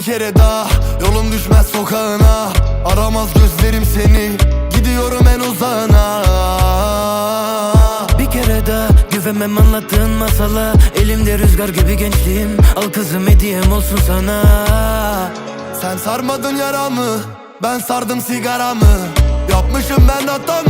Bir kere daha yolum düşmez sokağına. Aramaz gözlerim seni Gidiyorum en uzağına. Bir kere daha güvenmem anlattığın masala. Elimde rüzgar gibi gençliğim Al kızım hediyem olsun sana. Sen sarmadın yaramı Ben sardım sigaramı. Yapmışım ben hatamı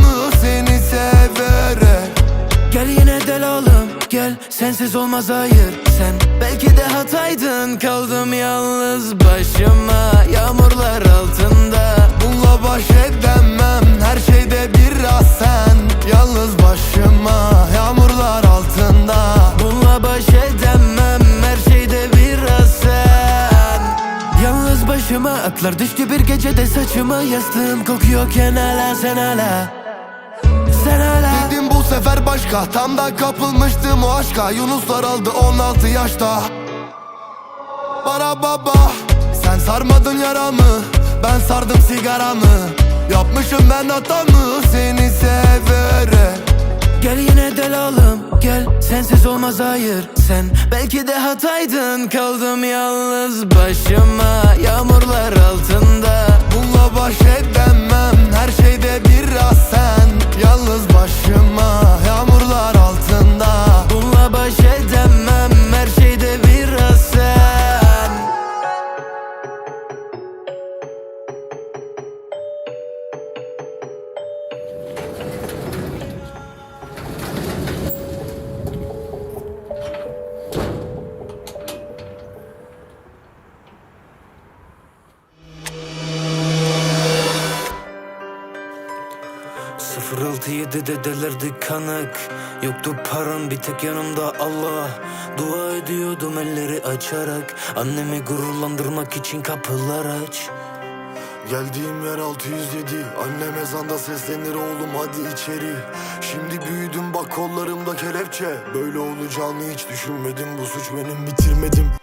sensiz olmaz hayır Sen. Belki de hataydın kaldım yalnız başıma. Yağmurlar altında Bununla baş edemem. Her şeyde biraz sen Yalnız başıma. Yağmurlar altında Bununla baş edemem. Her şeyde biraz sen. Yalnız başıma aklar düştü bir gecede saçıma. Yastığım kokuyorken hala sen hala sefer başka. Tam da kapılmıştım o aşka. Yunuslar aldı 16 yaşta. Bara baba Sen sarmadın yaramı. Ben sardım sigaramı. Yapmışım ben hatamı. Seni severek Gel yine del oğlum gel sensiz olmaz hayır Sen. Belki de hataydın. Kaldım yalnız başıma. Yağmurlar Sıfır altı yedi dedelerdi kanık. Yoktu param bir tek yanımda Allah. Dua ediyordum elleri açarak. Annemi gururlandırmak için kapılar aç. Geldiğim yer 607 Annem ezanda seslenir oğlum hadi içeri. Şimdi büyüdüm bak kollarımda kelepçe. Böyle olacağını hiç düşünmedim. Bu suç benim bitirmedim